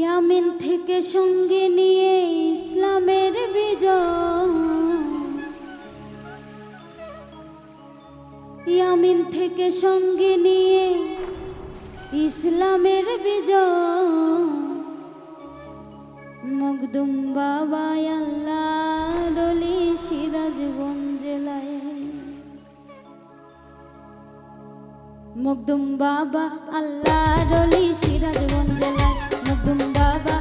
ইয়ামিন থেকে সঙ্গে নিয়ে ইসলামের বিজয়। ইয়ামিন থেকে সঙ্গে নিয়ে ইসলামের বিজয়। মগদুম বাবা আল্লাহ রলি সিরাজগঞ্জ জেলায়। মকদুম বাবা আল্লাহ রলি সিরাজগঞ্জ andaba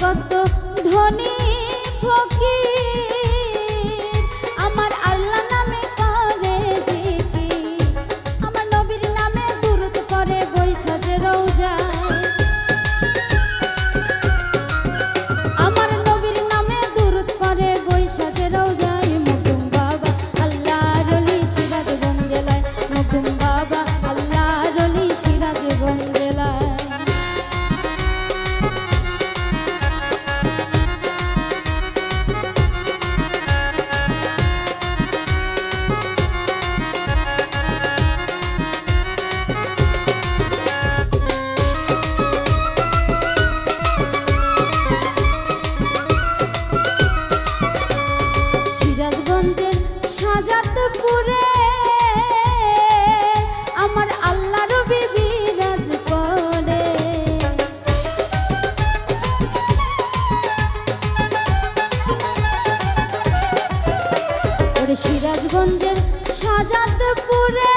কত ধনী ফকির। সিরাজগঞ্জের সাজাদপুরে।